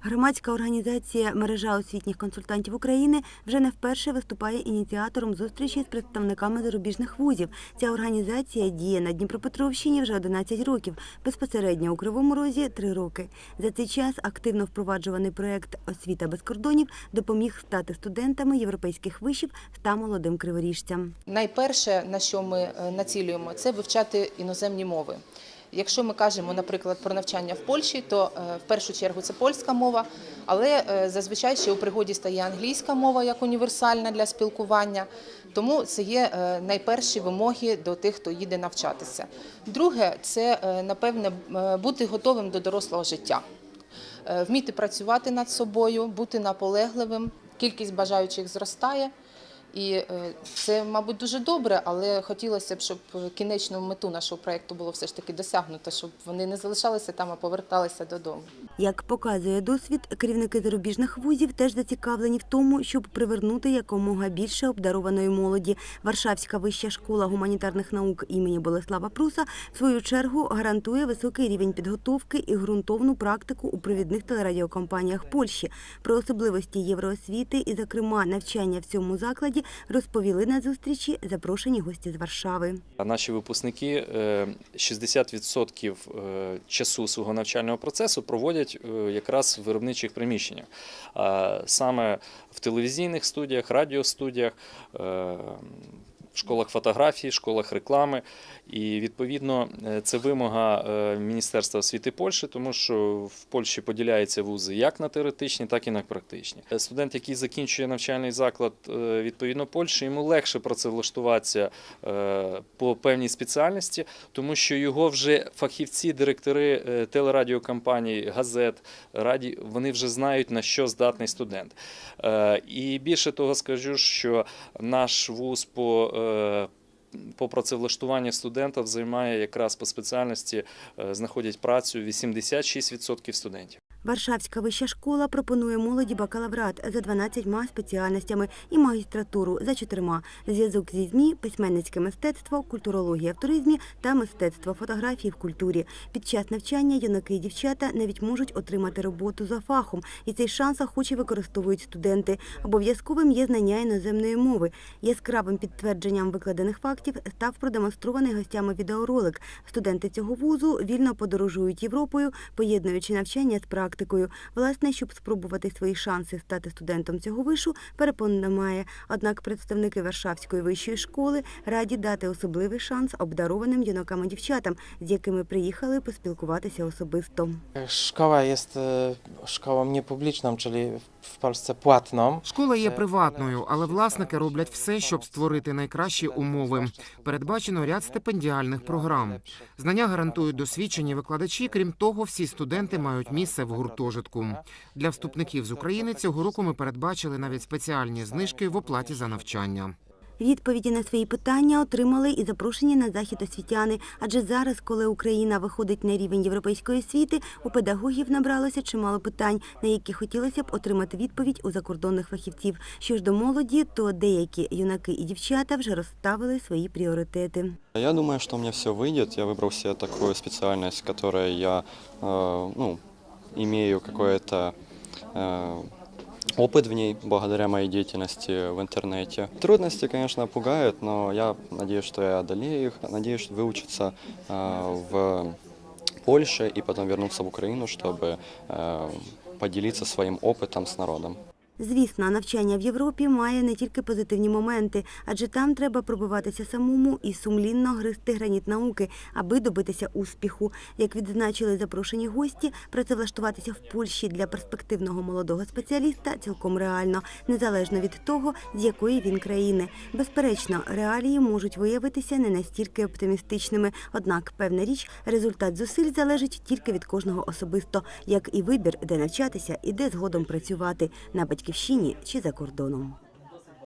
Громадська організація Мережа освітніх консультантів України вже не вперше виступає ініціатором зустрічі з представниками зарубіжних вузів. Ця організація діє на Дніпропетровщині вже 11 років, безпосередньо у Кривому Розі 3 роки. За цей час активно впроваджуваний проект Освіта без кордонів допоміг стати студентами європейських вишів та молодим криворіжцям. Найперше, на що ми е, націлюємо, це вивчати іноземні мови. Якщо ми кажемо, наприклад, про навчання в Польщі, то е, в першу чергу це польська мова, але е, зазвичай ще у пригоді стає англійська мова як універсальна для спілкування. Тому це є е, найперші вимоги до тих, хто їде навчатися. Друге, це напевне бути готовим до дорослого життя, вміти працювати над собою, бути наполегливим. Кількість бажаючих зростає. І е, це, мабуть, дуже добре, але хотілося б, щоб кінечну мету нашого проєкту було все ж таки досягнуто, щоб вони не залишалися там, а поверталися додому. Як показує досвід, керівники зарубіжних вузів теж зацікавлені в тому, щоб привернути якомога більше обдарованої молоді. Варшавська вища школа гуманітарних наук імені Болеслава Пруса в свою чергу гарантує високий рівень підготовки і ґрунтовну практику у провідних телерадіокомпаніях Польщі. Про особливості євроосвіти і, зокрема, навчання в цьому закладі розповіли на зустрічі запрошені гості з Варшави. Наші випускники е, 60% е, часу свого навчального процесу проводять е, якраз в виробничих приміщеннях, саме в телевізійних студіях, радіостудіях, е, школах фотографії, школах реклами. І відповідно е, це вимога е, Міністерства освіти Польщі, тому що в Польщі поділяються вузи як на теоретичні, так і на практичні. Е, Студент, який закінчує навчальний заклад відповідно Польщі, йому легше працевлаштуватися по певній спеціальності, тому що його вже фахівці, директори телерадіокомпаній, газет, раді, вони вже знають на що здатний студент. І більше того скажу, що наш вуз по по працевлаштуванню студентів займає якраз по спеціальності, е, знаходять працю 86% студентів. Варшавська вища школа пропонує молоді бакалаврат за 12 спеціальностями і магістратуру за чотирма зв'язок зі ЗМІ, письменницьке мистецтво, культурологія в туризмі та мистецтво фотографії в культурі. Під час навчання юнаки і дівчата навіть можуть отримати роботу за фахом, і цей шанс охоче використовують студенти. Обов'язковим є знання іноземної мови. Яскравим підтвердженням викладених фактів став продемонстрований гостями відеоролик. Студенти цього вузу вільно подорожують Європою, поєднуючи навчання з практикою. Власне, щоб спробувати свої шанси стати студентом цього вишу, перепон немає. Однак представники Варшавської вищої школи раді дати особливий шанс обдарованим юнакам і дівчатам, з якими приїхали поспілкуватися особисто. Szkoła jest e, szkołą niepubliczną, czyli w Polsce płatną. Школа є приватною, але власники роблять все, щоб створити найкращі умови. Передбачено ряд стипендіальних програм. Знання гарантують досвідчені викладачі. Крім того, всі студенти мають місце в гуртожитку. Для вступників з України цього року ми передбачили навіть спеціальні знижки в оплаті за навчання. Відповіді на свої питання отримали і запрошені на захід освітяни. Адже зараз, коли Україна виходить на рівень європейської освіти, у педагогів набралося чимало питань, на які хотілося б отримати відповідь у закордонних фахівців. Що ж до молоді, то деякі юнаки і дівчата вже розставили свої пріоритети. Я думаю, что у меня все выйдет. Я выбрал себе такую специальность, которой я э, ну, имею какой-то э, опыт в ней благодаря моей деятельности в интернете. Трудности, конечно, пугают, но я надеюсь, что я одолею их. Надеюсь выучиться э, в Польше и потом вернуться в Украину, чтобы э, поделиться своим опытом с народом. Звісно, навчання в Європі має не тільки позитивні моменти, адже там треба пробиватися самому і сумлінно гризти граніт науки, аби добитися успіху. Як відзначили запрошені гості, працевлаштуватися в Польщі для перспективного молодого спеціаліста цілком реально, незалежно від того, з якої він країни. Безперечно, реалії можуть виявитися не настільки оптимістичними. Однак, певна річ, результат зусиль залежить тільки від кожного особисто, як і вибір, де навчатися і де згодом працювати на батьківщині чи за кордоном.